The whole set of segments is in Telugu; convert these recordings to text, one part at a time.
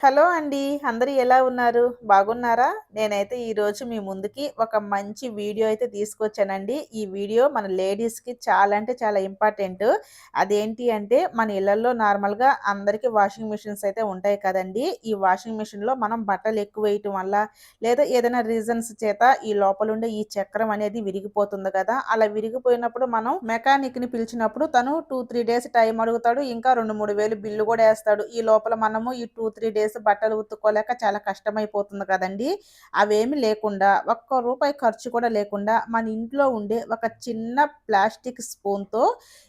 హలో అండి. అందరూ ఎలా ఉన్నారు? బాగున్నారా? నేనైతే ఈరోజు మీ ముందుకి ఒక మంచి వీడియో అయితే తీసుకొచ్చానండి. ఈ వీడియో మన లేడీస్కి చాలా అంటే చాలా ఇంపార్టెంట్. అదేంటి అంటే మన ఇళ్ళలో నార్మల్గా అందరికీ వాషింగ్ మిషన్స్ అయితే ఉంటాయి కదండి. ఈ వాషింగ్ మిషన్లో మనం బట్టలు ఎక్కువ వేయటం వల్ల లేదా ఏదైనా రీజన్స్ చేత ఈ లోపల ఉండే ఈ చక్రం అనేది విరిగిపోతుంది కదా. అలా విరిగిపోయినప్పుడు మనం మెకానిక్ని పిలిచినప్పుడు తను టూ త్రీ డేస్ టైం అడుగుతాడు. ఇంకా రెండు మూడు వేలు బిల్లు కూడా వేస్తాడు. ఈ లోపల మనము ఈ టూ త్రీ డేస్ డేస్ బట్టలు ఉతుక్కోలేక చాలా కష్టమైపోతుంది కదండి. అవేమి లేకుండా ఒక్క రూపాయి ఖర్చు కూడా లేకుండా మన ఇంట్లో ఉండే ఒక చిన్న ప్లాస్టిక్ స్పూన్తో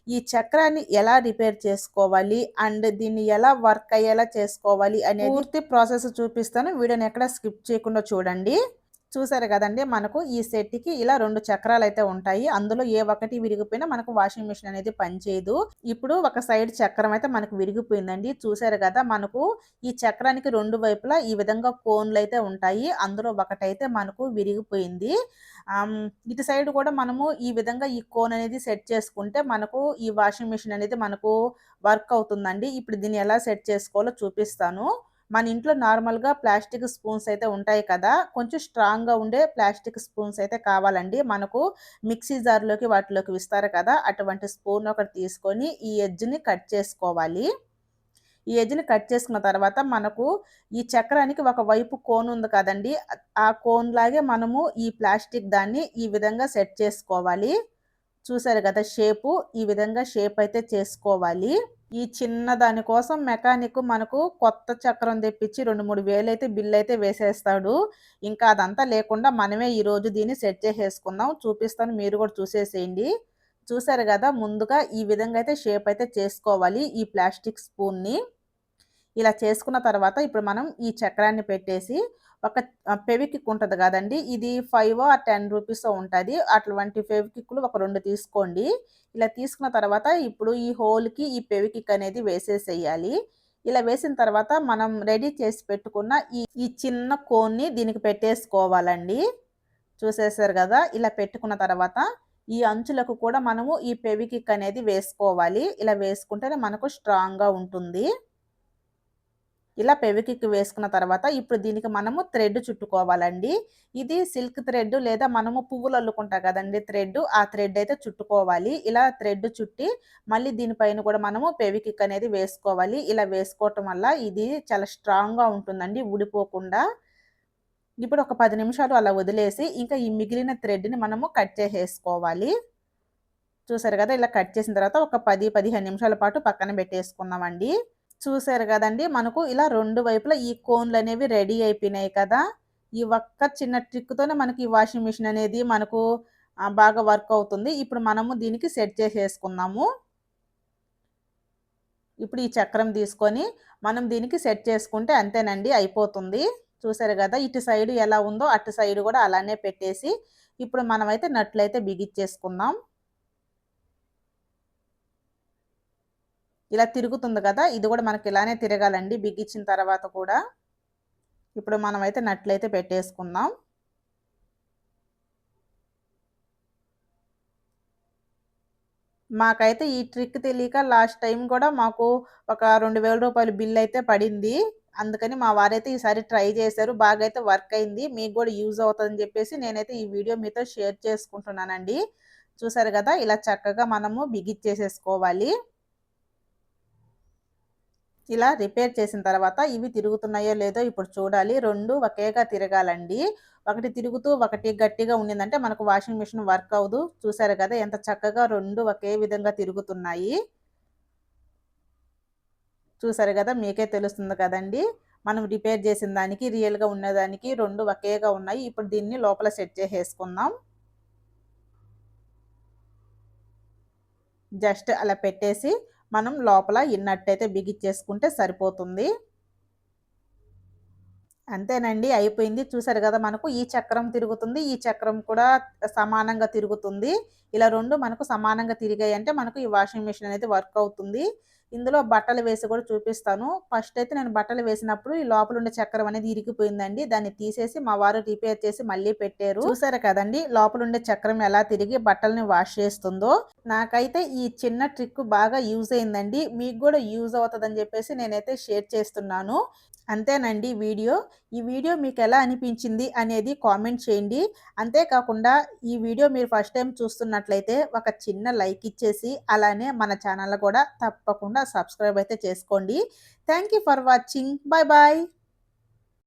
ఈ చక్రాన్ని ఎలా రిపేర్ చేసుకోవాలి అండ్ దీన్ని ఎలా వర్క్ అయ్యేలా చేసుకోవాలి అనేది పూర్తి ప్రాసెస్ చూపిస్తాను. వీడియోని ఎక్కడ స్కిప్ చేయకుండా చూడండి. చూసారు కదండి మనకు ఈ సెట్కి ఇలా రెండు చక్రాలు అయితే ఉంటాయి. అందులో ఏ ఒక్కటి విరిగిపోయినా మనకు వాషింగ్ మిషన్ అనేది పనిచేయదు. ఇప్పుడు ఒక సైడ్ చక్రం అయితే మనకు విరిగిపోయిందండి. చూసారు కదా మనకు ఈ చక్రానికి రెండు వైపులా ఈ విధంగా కోన్లు అయితే ఉంటాయి. అందులో ఒకటైతే మనకు విరిగిపోయింది. ఇటు సైడ్ కూడా మనము ఈ విధంగా ఈ కోన్ అనేది సెట్ చేసుకుంటే మనకు ఈ వాషింగ్ మిషన్ అనేది మనకు వర్క్ అవుతుందండి. ఇప్పుడు దీన్ని ఎలా సెట్ చేసుకోవాలో చూపిస్తాను. మన ఇంట్లో నార్మల్గా ప్లాస్టిక్ స్పూన్స్ అయితే ఉంటాయి కదా కొంచెం స్ట్రాంగ్గా ఉండే ప్లాస్టిక్ స్పూన్స్ అయితే కావాలండి. మనకు మిక్సీ జార్లోకి వాటిలోకి ఇస్తారు కదా అటువంటి స్పూన్ ఒకటి తీసుకొని ఈ ఎడ్జ్ని కట్ చేసుకోవాలి. ఈ ఎడ్జ్ని కట్ చేసుకున్న తర్వాత మనకు ఈ చక్రానికి ఒక వైపు కోన్ ఉంది కదండి ఆ కోన్ లాగే మనము ఈ ప్లాస్టిక్ దాన్ని ఈ విధంగా సెట్ చేసుకోవాలి. చూసారు కదా షేపు ఈ విధంగా షేప్ అయితే చేసుకోవాలి. ఈ చిన్న దాని కోసం మెకానిక్ మనకు కొత్త చక్రం తెప్పించి రెండు మూడు వేలు అయితే బిల్ అయితే వేసేస్తాడు. ఇంకా అదంతా లేకుండా మనమే ఈరోజు దీన్ని సెట్ చేసేసుకుందాం. చూపిస్తాను మీరు కూడా చూసేసేయండి. చూసారు కదా ముందుగా ఈ విధంగా అయితే షేప్ అయితే చేసుకోవాలి ఈ ప్లాస్టిక్ స్పూన్ని. ఇలా చేసుకున్న తర్వాత ఇప్పుడు మనం ఈ చక్రాన్ని పెట్టేసి ఒక ఫెవికిక్ ఉంటుంది కదండి. ఇది ఫైవ్ ఆ టెన్ రూపీస్ ఉంటుంది. అటువంటి ఫెవికిక్లు ఒక రెండు తీసుకోండి. ఇలా తీసుకున్న తర్వాత ఇప్పుడు ఈ హోల్కి ఈ ఫెవికిక్ అనేది వేసేసేయాలి. ఇలా వేసిన తర్వాత మనం రెడీ చేసి పెట్టుకున్న ఈ ఈ చిన్న కోన్ని దీనికి పెట్టేసుకోవాలండి. చూసేసారు కదా? ఇలా పెట్టుకున్న తర్వాత ఈ అంచులకు కూడా మనము ఈ పెవికిక్ అనేది వేసుకోవాలి. ఇలా వేసుకుంటేనే మనకు స్ట్రాంగ్గా ఉంటుంది. ఇలా పెవికిక్ వేసుకున్న తర్వాత ఇప్పుడు దీనికి మనము థ్రెడ్ చుట్టుకోవాలండి. ఇది సిల్క్ థ్రెడ్ లేదా మనము పువ్వులు అల్లుకుంటాం కదండి థ్రెడ్ ఆ థ్రెడ్ అయితే చుట్టుకోవాలి. ఇలా థ్రెడ్ చుట్టి మళ్ళీ దీనిపైన కూడా మనము పెవికిక్ అనేది వేసుకోవాలి. ఇలా వేసుకోవటం వల్ల ఇది చాలా స్ట్రాంగ్గా ఉంటుందండి ఊడిపోకుండా. ఇప్పుడు ఒక పది నిమిషాలు అలా వదిలేసి ఇంకా ఈ మిగిలిన థ్రెడ్ని మనము కట్ చేసేసుకోవాలి. చూసారు కదా ఇలా కట్ చేసిన తర్వాత ఒక పది పదిహేను నిమిషాల పాటు పక్కన పెట్టేసుకుందామండి. చూసారు కదండి మనకు ఇలా రెండు వైపులా ఈ కోన్లు అనేవి రెడీ అయిపోయినాయి కదా. ఈ ఒక్క చిన్న ట్రిక్తోనే మనకి ఈ వాషింగ్ మిషన్ అనేది మనకు బాగా వర్క్ అవుతుంది. ఇప్పుడు మనము దీనికి సెట్ చేసేసుకుందాము. ఇప్పుడు ఈ చక్రం తీసుకొని మనం దీనికి సెట్ చేసుకుంటే అంతేనండి అయిపోతుంది. చూసారు కదా ఇటు సైడ్ ఎలా ఉందో అటు సైడ్ కూడా అలానే పెట్టేసి ఇప్పుడు మనమైతే నట్లయితే బిగిచ్చేసుకుందాం. ఇలా తిరుగుతుంది కదా ఇది కూడా మనకి ఇలానే తిరగాలండి. బిగించిన తర్వాత కూడా ఇప్పుడు మనమైతే నట్లయితే పెట్టేసుకుందాం. మాకైతే ఈ ట్రిక్ తెలియక లాస్ట్ టైం కూడా మాకు ఒక రెండు వేల రూపాయలు బిల్ అయితే పడింది. అందుకని మా వారైతే ఈసారి ట్రై చేశారు. బాగా అయితే వర్క్ అయింది. మీకు కూడా యూజ్ అవుతుందని చెప్పేసి నేనైతే ఈ వీడియో మీతో షేర్ చేసుకుంటున్నానండి. చూసారు కదా ఇలా చక్కగా మనము బిగిచ్చేసేసుకోవాలి. ఇలా రిపేర్ చేసిన తర్వాత ఇవి తిరుగుతున్నాయో లేదో ఇప్పుడు చూడాలి. రెండు ఒకేగా తిరగాలండి. ఒకటి తిరుగుతూ ఒకటి గట్టిగా ఉండిందంటే మనకు వాషింగ్ మిషన్ వర్క్ అవ్వదు. చూసారు కదా ఎంత చక్కగా రెండు ఒకే విధంగా తిరుగుతున్నాయి. చూసారు కదా మీకే తెలుస్తుంది కదండి. మనం రిపేర్ చేసిన దానికి రియల్గా ఉన్నదానికి రెండు ఒకేగా ఉన్నాయి. ఇప్పుడు దీన్ని లోపల సెట్ చేసేసుకుందాం. జస్ట్ అలా పెట్టేసి మనం లోపల ఇన్నట్టయితే బిగిచ్చేసుకుంటే సరిపోతుంది. అంతేనండి అయిపోయింది. చూసారు కదా మనకు ఈ చక్రం తిరుగుతుంది ఈ చక్రం కూడా సమానంగా తిరుగుతుంది. ఇలా రెండు మనకు సమానంగా తిరిగాయి అంటే మనకు ఈ వాషింగ్ మిషన్ అనేది వర్క్ అవుతుంది. ఇందులో బట్టలు వేసి కూడా చూపిస్తాను. ఫస్ట్ అయితే నేను బట్టలు వేసినప్పుడు ఈ లోపల ఉండే చక్రం అనేది ఇరిగిపోయిందండి. దాన్ని తీసేసి మా వారు రిపేర్ చేసి మళ్ళీ పెట్టారు. చూసారు కదండి లోపల ఉండే చక్రం ఎలా తిరిగి బట్టల్ని వాష్ చేస్తుందో. నాకైతే ఈ చిన్న ట్రిక్ బాగా యూజ్ అయిందండి. మీకు కూడా యూజ్ అవుతుందని చెప్పేసి నేనైతే షేర్ చేస్తున్నాను. అంతేనండి వీడియో. ఈ వీడియో మీకు ఎలా అనిపించింది అనేది కామెంట్ చేయండి. అంతేకాకుండా ఈ వీడియో మీరు ఫస్ట్ టైం చూస్తున్నట్లయితే ఒక చిన్న లైక్ ఇచ్చేసి అలానే మన ఛానల్ కూడా తప్పకుండా సబ్స్క్రైబ్ అయితే చేసుకోండి. Thank for watching bye bye